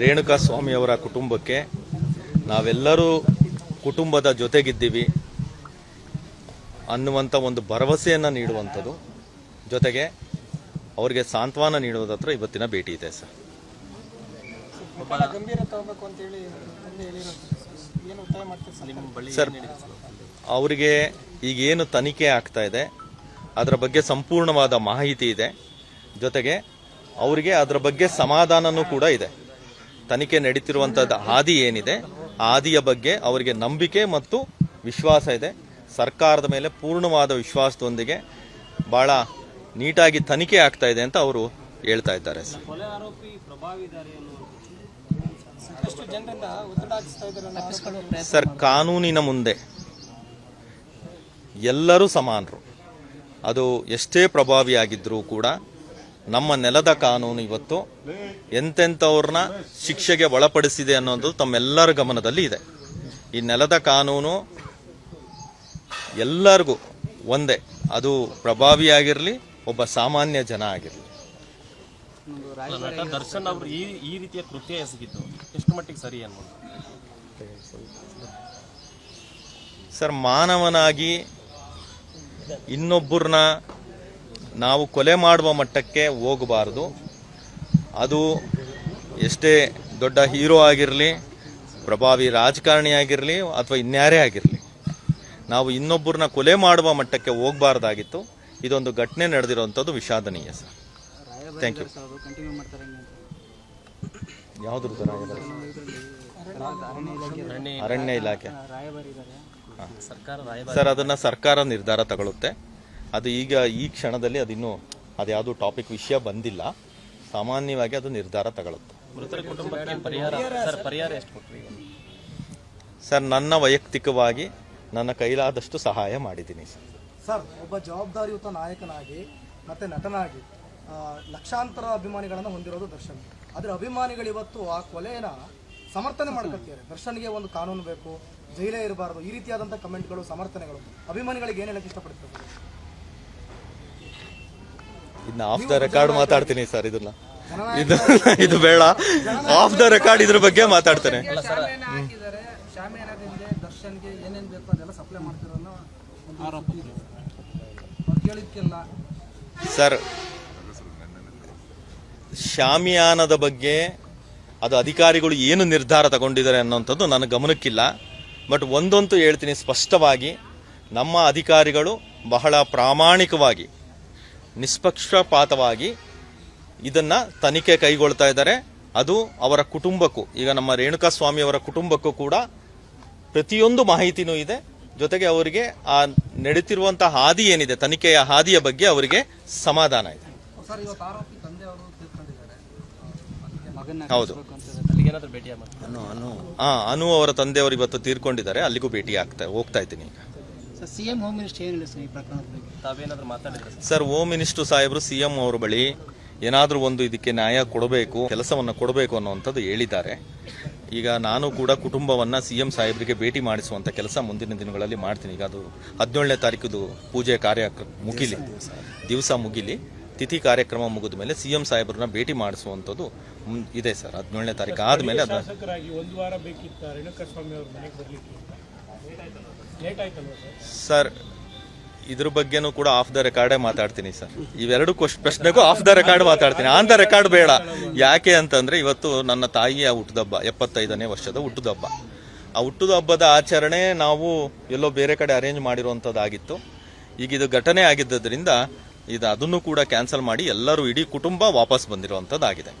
ರೇಣುಕಾ ಸ್ವಾಮಿಯವರ ಕುಟುಂಬಕ್ಕೆ ನಾವೆಲ್ಲರೂ ಕುಟುಂಬದ ಜೊತೆಗಿದ್ದೀವಿ ಅನ್ನುವಂಥ ಒಂದು ಭರವಸೆಯನ್ನು ನೀಡುವಂಥದ್ದು. ಜೊತೆಗೆ ಅವರಿಗೆ ಸಾಂತ್ವನ ನೀಡುವುದತ್ರ ಇವತ್ತಿನ ಭೇಟಿ ಇದೆ ಸರ್. ಸರ್? ಅವರಿಗೆ ಈಗೇನು ತನಿಖೆ ಆಗ್ತಾ ಇದೆ ಅದರ ಬಗ್ಗೆ ಸಂಪೂರ್ಣವಾದ ಮಾಹಿತಿ ಇದೆ. ಜೊತೆಗೆ ಅವರಿಗೆ ಅದರ ಬಗ್ಗೆ ಸಮಾಧಾನನೂ ಕೂಡ ಇದೆ. ತನಿಖೆ ನಡೀತಿರುವಂಥದ್ದು ಹಾದಿ ಏನಿದೆ ಹಾದಿಯ ಬಗ್ಗೆ ಅವರಿಗೆ ನಂಬಿಕೆ ಮತ್ತು ವಿಶ್ವಾಸ ಇದೆ. ಸರ್ಕಾರದ ಮೇಲೆ ಪೂರ್ಣವಾದ ವಿಶ್ವಾಸದೊಂದಿಗೆ ಭಾಳ ನೀಟಾಗಿ ತನಿಖೆ ಆಗ್ತಾ ಇದೆ ಅಂತ ಅವರು ಹೇಳ್ತಾ ಇದ್ದಾರೆ ಸರ್. ಸಾಕಷ್ಟು ಜನರಿಂದ ಒತ್ತಡ ಹಾಕಿಸ್ತಾ ಇದ್ದಾರೆ ಸರ್ ಕಾನೂನಿನ ಮುಂದೆ ಎಲ್ಲರೂ ಸಮಾನರು. ಅದು ಎಷ್ಟೇ ಪ್ರಭಾವಿಯಾಗಿದ್ದರೂ ಕೂಡ ನಮ್ಮ ನೆಲದ ಕಾನೂನು ಇವತ್ತು ಎಂತೆಂಥವ್ರನ್ನ ಶಿಕ್ಷೆಗೆ ಒಳಪಡಿಸಿದೆ ಅನ್ನೋದು ತಮ್ಮೆಲ್ಲರ ಗಮನದಲ್ಲಿ ಇದೆ. ಈ ನೆಲದ ಕಾನೂನು ಎಲ್ಲರಿಗೂ ಒಂದೇ. ಅದು ಪ್ರಭಾವಿಯಾಗಿರಲಿ ಒಬ್ಬ ಸಾಮಾನ್ಯ ಜನ ಆಗಿರಲಿ. ದರ್ಶನ್ ಅವರು ಈ ಈ ರೀತಿಯ ಕೃತ್ಯ ಎಸಗಿದ್ದು ಎಷ್ಟು ಮಟ್ಟಿಗೆ ಸರಿ ಅನ್ಬೋದು? ಸರ್ ಮಾನವನಾಗಿ ಇನ್ನೊಬ್ಬರನ್ನ ನಾವು ಕೊಲೆ ಮಾಡುವ ಮಟ್ಟಕ್ಕೆ ಹೋಗಬಾರ್ದು. ಅದು ಎಷ್ಟೇ ದೊಡ್ಡ ಹೀರೋ ಆಗಿರಲಿ ಪ್ರಭಾವಿ ರಾಜಕಾರಣಿ ಆಗಿರಲಿ ಅಥವಾ ಇನ್ಯಾರೇ ಆಗಿರಲಿ ನಾವು ಇನ್ನೊಬ್ಬರನ್ನ ಕೊಲೆ ಮಾಡುವ ಮಟ್ಟಕ್ಕೆ ಹೋಗಬಾರ್ದಾಗಿತ್ತು. ಇದೊಂದು ಘಟನೆ ನಡೆದಿರುವಂಥದ್ದು ವಿಷಾದನೀಯ ಸರ್. ಥ್ಯಾಂಕ್ ಯು ಯಾವುದ್ರ? ಅರಣ್ಯ ಇಲಾಖೆ. ಸರ್ ಅದನ್ನ ಸರ್ಕಾರ ನಿರ್ಧಾರ ತಗೊಳುತ್ತೆ. ಅದು ಈಗ ಈ ಕ್ಷಣದಲ್ಲಿ ಅದಿನ್ನೂ ಅದ್ಯಾವುದು ಟಾಪಿಕ್ ವಿಷಯ ಬಂದಿಲ್ಲ. ಸಾಮಾನ್ಯವಾಗಿ ಅದು ನಿರ್ಧಾರ ತಗೊಳುತ್ತೆ. ಮೃತರ ಕುಟುಂಬಕ್ಕೆ ಪರಿಹಾರ ಸರ್ ಪರಿಹಾರ ಎಷ್ಟು ಕೊಟ್ರಿ ಸರ್ ನನ್ನ ವೈಯಕ್ತಿಕವಾಗಿ ನನ್ನ ಕೈಲಾದಷ್ಟು ಸಹಾಯ ಮಾಡಿದ್ದೀನಿ ಸರ್. ಸರ್ ಒಬ್ಬ ಜವಾಬ್ದಾರಿಯುತ ನಾಯಕನಾಗಿ ಮತ್ತೆ ನಟನಾಗಿ ಲಕ್ಷಾಂತರ ಅಭಿಮಾನಿಗಳನ್ನು ಹೊಂದಿರೋದು ದರ್ಶನ್. ಆದರೆ ಅಭಿಮಾನಿಗಳು ಇವತ್ತು ಆ ಕೊಲೆನ ಸಮರ್ಥನೆ ಮಾಡ್ಕೊಳ್ತಿದ್ದಾರೆ. ದರ್ಶನ್ಗೆ ಒಂದು ಕಾನೂನು ಬೇಕು ಜೈಲೇ ಇರಬಾರ್ದು ಈ ರೀತಿಯಾದಂಥ ಕಮೆಂಟ್ಗಳು ಸಮರ್ಥನೆಗಳು. ಅಭಿಮಾನಿಗಳಿಗೆ ಏನು ಹೇಳಕ್ಕೆ ಇಷ್ಟಪಡ್ತಾರೆ? ಇದನ್ನ ಆಫ್ ದ ರೆಕಾರ್ಡ್ ಮಾತಾಡ್ತೀನಿ ಸರ್ ಇದನ್ನ. ಇದು ಇದು ಬೇಡ. ಆಫ್ ದ ರೆಕಾರ್ಡ್ ಇದ್ರ ಬಗ್ಗೆ ಮಾತಾಡ್ತೇನೆ. ಸರ್ ಶಾಮಿಯಾನದ ಬಗ್ಗೆ ಅದು ಅಧಿಕಾರಿಗಳು ಏನು ನಿರ್ಧಾರ ತಗೊಂಡಿದ್ದಾರೆ ಅನ್ನೋಂಥದ್ದು ನನ್ನ ಗಮನಕ್ಕಿಲ್ಲ. ಬಟ್ ಒಂದಂತೂ ಹೇಳ್ತೀನಿ ಸ್ಪಷ್ಟವಾಗಿ ನಮ್ಮ ಅಧಿಕಾರಿಗಳು ಬಹಳ ಪ್ರಾಮಾಣಿಕವಾಗಿ ನಿಷ್ಪಕ್ಷಪಾತವಾಗಿ ಇದನ್ನ ತನಿಖೆ ಕೈಗೊಳ್ತಾ ಇದ್ದಾರೆ. ಅದು ಅವರ ಕುಟುಂಬಕ್ಕೂ ಈಗ ನಮ್ಮ ರೇಣುಕಾ ಸ್ವಾಮಿ ಅವರ ಕುಟುಂಬಕ್ಕೂ ಕೂಡ ಪ್ರತಿಯೊಂದು ಮಾಹಿತಿನೂ ಇದೆ. ಜೊತೆಗೆ ಅವರಿಗೆ ಆ ನಡೀತಿರುವಂತಹ ಹಾದಿ ಏನಿದೆ ತನಿಖೆಯ ಹಾದಿಯ ಬಗ್ಗೆ ಅವರಿಗೆ ಸಮಾಧಾನ ಇದೆ. ಸರ್ ಇವತ್ತು ಆರೋಪಿ ತಂದೆ ಅವರು ತೀರ್ಕೊಂಡಿದ್ದಾರೆ ಮಗನ ಹೌದು. ಅನು ಅವರ ತಂದೆಯವರು ಇವತ್ತು ತೀರ್ಕೊಂಡಿದ್ದಾರೆ. ಅಲ್ಲಿಗೂ ಭೇಟಿ ಆಗ್ತಾ ಹೋಗ್ತಾ ಇದ್ದೀನಿ ಈಗ. ಸಿಎಂ ಹೋಮ್ ಮಿನಿಸ್ಟರ್ ಏನು ಸರ್ ಈ ಪ್ರಕರಣದ ಬಗ್ಗೆ? ತಾವೇನಾದ್ರೂ ಮಾತಾಡಿದ್ರೆ ಸರ್? ಸರ್ ಹೋಮ್ ಮಿನಿಸ್ಟರ್ ಸಾಹೇಬರು ಸಿ ಎಂ ಅವರ ಬಳಿ ಏನಾದರೂ ಒಂದು ಇದಕ್ಕೆ ನ್ಯಾಯ ಕೊಡಬೇಕು ಕೆಲಸವನ್ನು ಕೊಡಬೇಕು ಅನ್ನುವಂಥದ್ದು ಹೇಳಿದ್ದಾರೆ. ಈಗ ನಾನು ಕೂಡ ಕುಟುಂಬವನ್ನು ಸಿ ಎಂ ಸಾಹೇಬರಿಗೆ ಭೇಟಿ ಮಾಡಿಸುವಂಥ ಕೆಲಸ ಮುಂದಿನ ದಿನಗಳಲ್ಲಿ ಮಾಡ್ತೀನಿ. ಈಗ ಅದು ಹದಿನೇಳನೇ ತಾರೀಕುದು ಪೂಜೆ ಕಾರ್ಯ ಮುಗಿಲಿ ದಿವಸ ಮುಗಿಲಿ ತಿಥಿ ಕಾರ್ಯಕ್ರಮ ಮುಗಿದ ಮೇಲೆ ಸಿ ಎಂ ಸಾಹೇಬರನ್ನ ಭೇಟಿ ಮಾಡಿಸುವಂಥದ್ದು ಇದೆ ಸರ್ ಹದಿನೇಳನೇ ತಾರೀಕು ಆದಮೇಲೆ ಅದು ಸರ್? ಇದ್ರ ಬಗ್ಗೆನೂ ಕೂಡ ಆಫ್ ದ ರೆಕಾರ್ಡೇ ಮಾತಾಡ್ತೀನಿ ಸರ್. ಇವೆರಡು ಕ್ವಶ್ ಪ್ರಶ್ನೆಗೂ ಆಫ್ ದ ರೆಕಾರ್ಡ್ ಮಾತಾಡ್ತೀನಿ. ಆನ್ ದ ರೆಕಾರ್ಡ್ ಬೇಡ. ಯಾಕೆ ಅಂತಂದ್ರೆ ಇವತ್ತು ನನ್ನ ತಾಯಿಯ ಹುಟ್ಟುದಬ್ಬ, ಎಪ್ಪತ್ತೈದನೇ ವರ್ಷದ ಹುಟ್ಟುದಬ್ಬ. ಆ ಹುಟ್ಟದ ಹಬ್ಬದ ಆಚರಣೆ ನಾವು ಎಲ್ಲೋ ಬೇರೆ ಕಡೆ ಅರೇಂಜ್ ಮಾಡಿರುವಂಥದ್ದಾಗಿತ್ತು ಈಗ ಇದು ಘಟನೆ ಆಗಿದ್ದರಿಂದ ಇದು ಅದನ್ನು ಕೂಡ ಕ್ಯಾನ್ಸಲ್ ಮಾಡಿ ಎಲ್ಲರೂ ಇಡೀ ಕುಟುಂಬ ವಾಪಸ್ ಬಂದಿರುವಂಥದ್ದಾಗಿದೆ